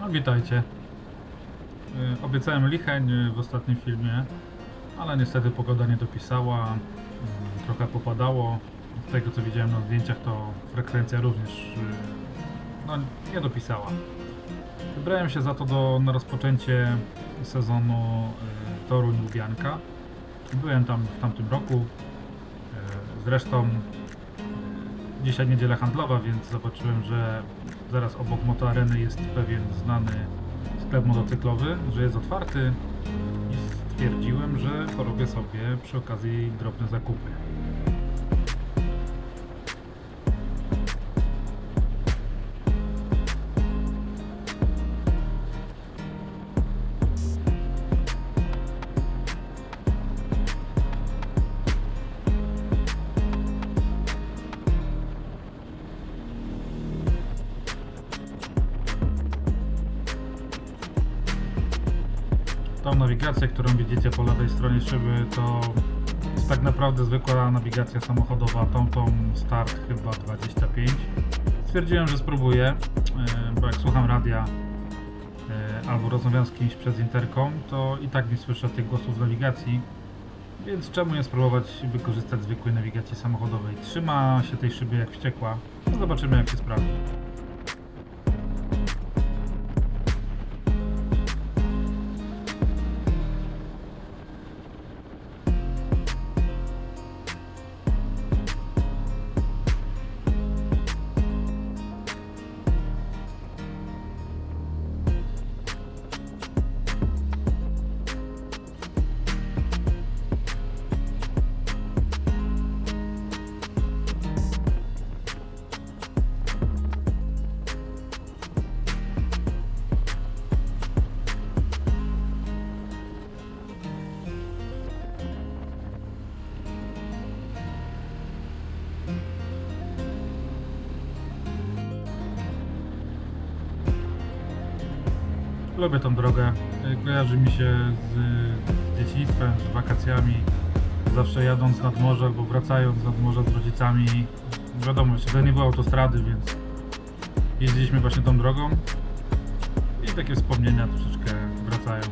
No witajcie. Y, Obiecałem Licheń y, w ostatnim filmie, ale niestety pogoda nie dopisała. y, Trochę popadało. Z tego co widziałem na zdjęciach to frekwencja również no, nie dopisała. Wybrałem się za to do, na rozpoczęcie sezonu Toruń Lubianka. Byłem tam w tamtym roku. Zresztą Dzisiaj niedziela handlowa, więc zobaczyłem, że zaraz obok motoareny jest pewien znany sklep motocyklowy, że jest otwarty i stwierdziłem, że porobię sobie przy okazji drobne zakupy. Tą nawigację, którą widzicie po lewej stronie szyby, to jest tak naprawdę zwykła nawigacja samochodowa, tą tą start chyba 25. Stwierdziłem, że spróbuję, e, bo jak słucham radia e, albo rozmawiam z kimś przez interkom, to i tak nie słyszę tych głosów nawigacji, więc czemu nie spróbować wykorzystać zwykłej nawigacji samochodowej. Trzyma się tej szyby jak wściekła, zobaczymy jak się sprawdzi. Lubię tą drogę. Y, Kojarzy mi się z dzieciństwem, z wakacjami. Zawsze jadąc nad morze albo wracając nad morze z rodzicami. Wiadomo, wtedy nie było autostrady, więc jeździliśmy właśnie tą drogą. I takie wspomnienia troszeczkę wracają.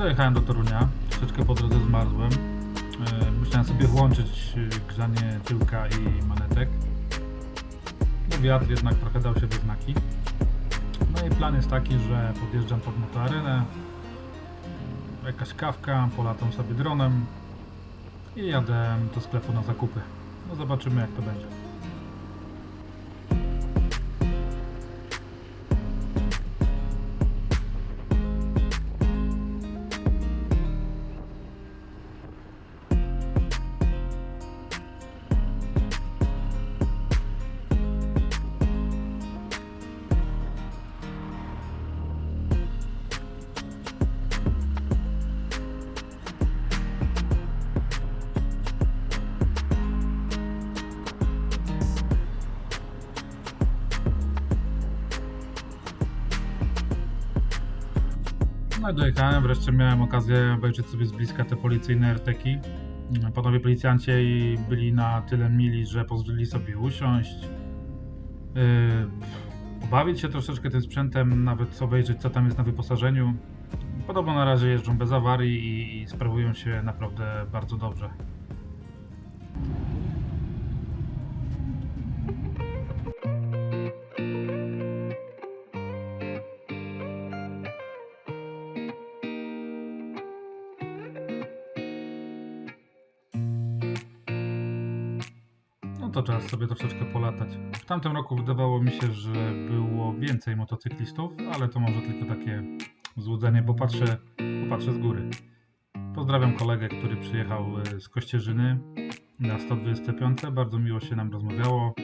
Dojechałem do Torunia. Troszeczkę po drodze zmarzłem. E, Musiałem sobie włączyć e, grzanie tyłka i manetek. No wiatr jednak trochę dał się we znaki. No i plan jest taki, że podjeżdżam pod motoarenę. Jakaś kawka, polatam sobie dronem i jadę do sklepu na zakupy. No zobaczymy jak to będzie. No i dojechałem, wreszcie miałem okazję obejrzeć sobie z bliska te policyjne RTki. Panowie policjanci byli na tyle mili, że pozwolili sobie usiąść. Yy, pobawić się troszeczkę tym sprzętem, nawet obejrzeć co tam jest na wyposażeniu. Podobno na razie jeżdżą bez awarii i, i sprawują się naprawdę bardzo dobrze. Czas sobie troszeczkę polatać. W tamtym roku wydawało mi się, że było więcej motocyklistów, ale to może tylko takie złudzenie, bo patrzę, popatrzę z góry. Pozdrawiam kolegę, który przyjechał e, z Kościerzyny na 125. Bardzo miło się nam rozmawiało.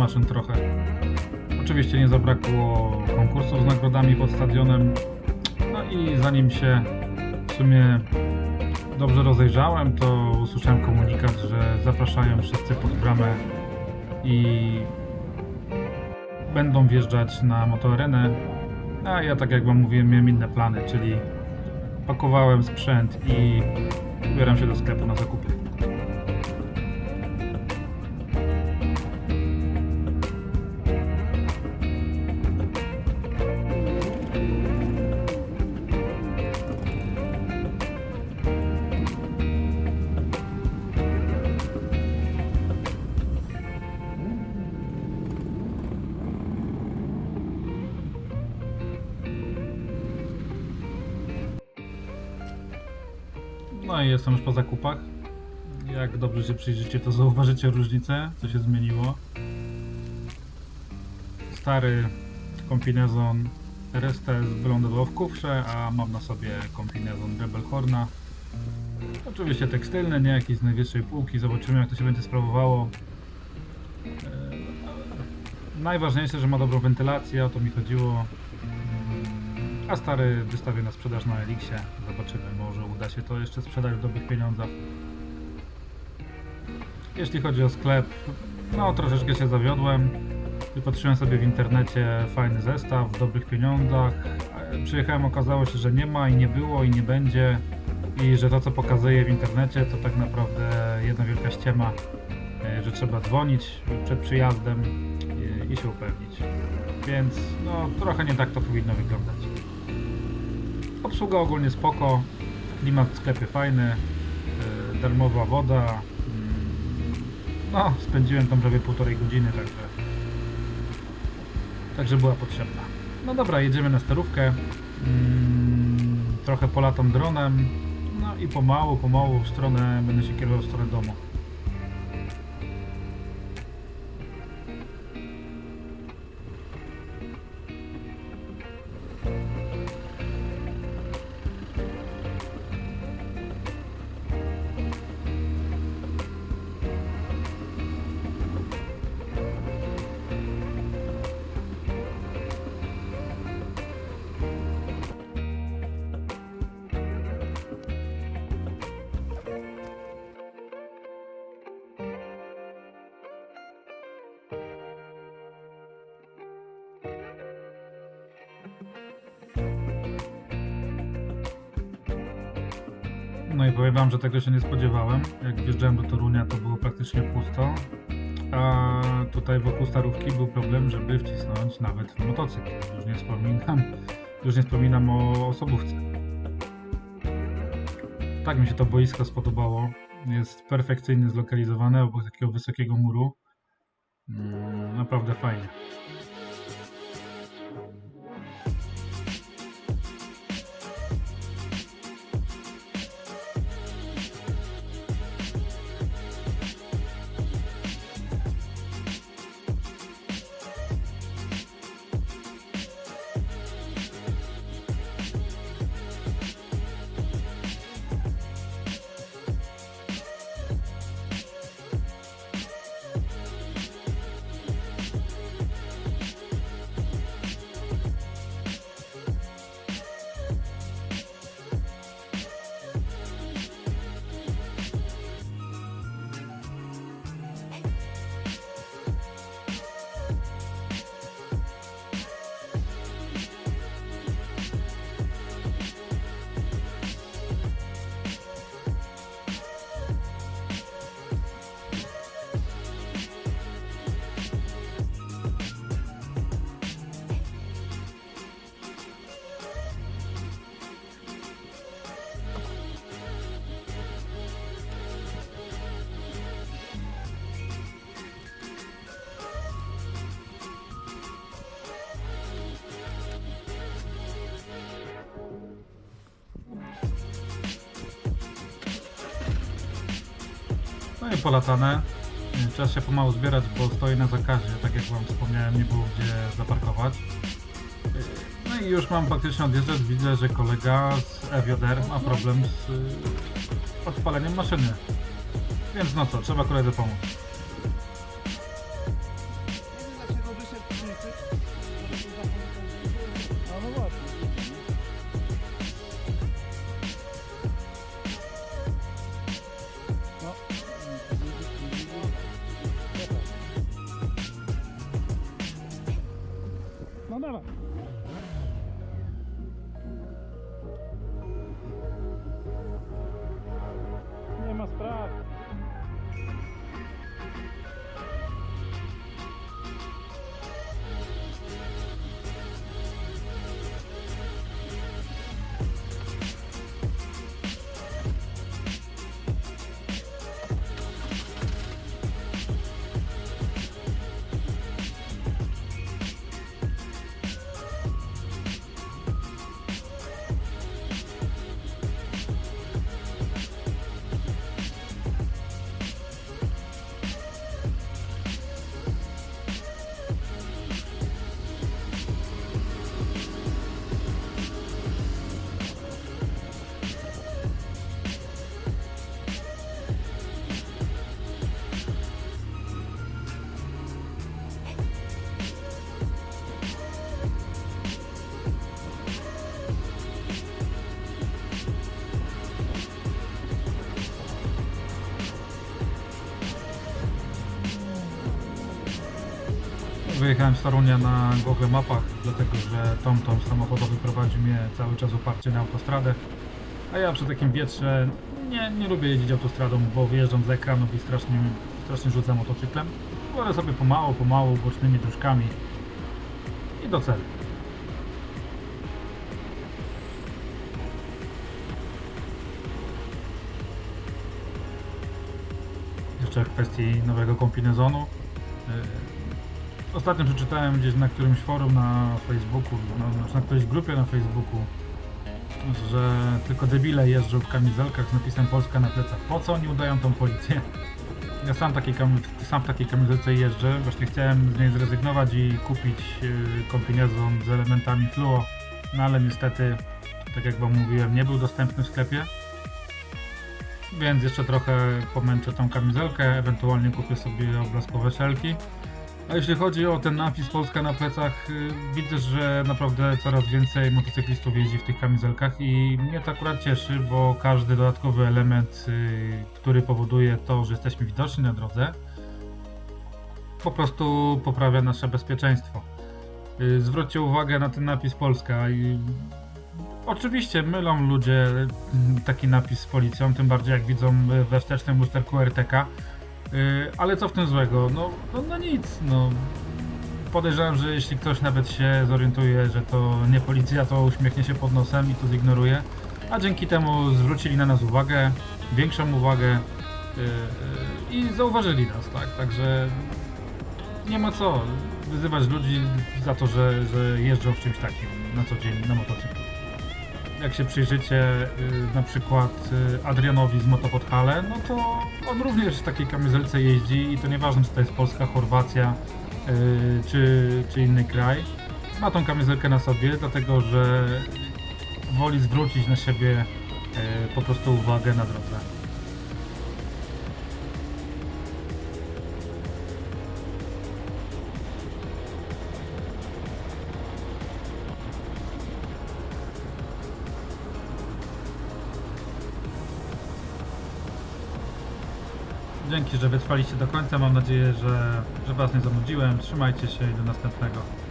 Maszyn trochę. Oczywiście nie zabrakło konkursów z nagrodami pod stadionem. No i zanim się w sumie dobrze rozejrzałem, to usłyszałem komunikat, że zapraszają wszyscy pod bramę i będą wjeżdżać na motoarenę. A ja tak jak wam mówiłem, miałem inne plany, czyli pakowałem sprzęt i ubieram się do sklepu na zakupy. No i jestem już po zakupach. Jak dobrze się przyjrzycie, to zauważycie różnicę, co się zmieniło. Stary kombinezon RSTS wylądował w kufrze, a mam na sobie kombinezon Rebel Horna. Oczywiście tekstylny, nie jakiś z najwyższej półki. Zobaczymy, jak to się będzie sprawowało. Eee, Najważniejsze, że ma dobrą wentylację, o to mi chodziło. A stary wystawię na sprzedaż na Elixie. Zobaczymy, może uda się to jeszcze sprzedać w dobrych pieniądzach. Jeśli chodzi o sklep, no troszeczkę się zawiodłem. Wypatrzyłem sobie w internecie fajny zestaw w dobrych pieniądzach. Przyjechałem, okazało się, że nie ma i nie było i nie będzie. I że to co pokazuje w internecie to tak naprawdę jedna wielka ściema, e, że trzeba dzwonić przed przyjazdem i się upewnić. Więc no trochę nie tak to powinno wyglądać. Obsługa ogólnie spoko, klimat w sklepie fajny, yy, darmowa woda. mm, No, spędziłem tam prawie półtorej godziny, także także była potrzebna. No dobra, jedziemy na sterówkę. Mm, trochę polatam dronem. No i pomału, pomału w stronę, będę się kierował w stronę domu. No i powiem wam, że tego się nie spodziewałem. Jak wjeżdżałem do Torunia, to było praktycznie pusto. A tutaj wokół starówki był problem, żeby wcisnąć nawet motocykl. Już nie wspominam, już nie wspominam o osobówce. Tak mi się to boisko spodobało. Jest perfekcyjnie zlokalizowane obok takiego wysokiego muru. Mm, Naprawdę fajnie. Polatane. Y, Czas się pomału zbierać, bo stoi na zakazie. Tak jak wam wspomniałem, nie było gdzie zaparkować. No i już mam praktycznie odjeżdżać. Widzę, że kolega z EWR ma problem z y, odpaleniem maszyny. Więc no co, trzeba koledze pomóc. No Wyjechałem z Torunia na Google Mapach, dlatego że TomTom samochodowy prowadzi mnie cały czas oparcie na autostradę. A ja przy takim wietrze nie, nie lubię jeździć autostradą, bo wyjeżdżam z ekranów i strasznie, strasznie rzucam motocyklem. Wolę sobie pomału, pomału, bocznymi dróżkami i do celu. Jeszcze w kwestii nowego kombinezonu. Ostatnio przeczytałem gdzieś na którymś forum na Facebooku, na, na którejś grupie na Facebooku, że tylko debile jeżdżą w kamizelkach z napisem Polska na plecach. Po co oni udają tą policję? Ja sam, takiej sam w takiej kamizelce jeżdżę. Właśnie chciałem z niej zrezygnować i kupić yy, kombinezon z elementami fluo, no ale niestety, tak jak wam mówiłem, nie był dostępny w sklepie. Więc jeszcze trochę pomęczę tą kamizelkę, ewentualnie kupię sobie obrazkowe szelki. A jeśli chodzi o ten napis Polska na plecach, y, widzę, że naprawdę coraz więcej motocyklistów jeździ w tych kamizelkach i mnie to akurat cieszy, bo każdy dodatkowy element, y, który powoduje to, że jesteśmy widoczni na drodze, po prostu poprawia nasze bezpieczeństwo. Y, Zwróćcie uwagę na ten napis Polska oczywiście mylą ludzie taki napis z policją, tym bardziej jak widzą we wstecznym lusterku RTK. Yy, ale co w tym złego? No, no, no nic, no. Podejrzewam, że jeśli ktoś nawet się zorientuje, że to nie policja, to uśmiechnie się pod nosem i to zignoruje. a dzięki temu zwrócili na nas uwagę, większą uwagę e, e, i zauważyli nas, tak, także nie ma co wyzywać ludzi za to, że, że jeżdżą w czymś takim na co dzień na motocyklu. Jak się przyjrzycie y, na przykład y, Adrianowi z Motopodhale, no to on również w takiej kamizelce jeździ i to nieważne czy to jest Polska, Chorwacja y, czy, czy inny kraj. Ma tą kamizelkę na sobie, dlatego że woli zwrócić na siebie po prostu uwagę na drodze. Dzięki, że wytrwaliście do końca. Mam nadzieję, że, że Was nie zanudziłem. Trzymajcie się i do następnego.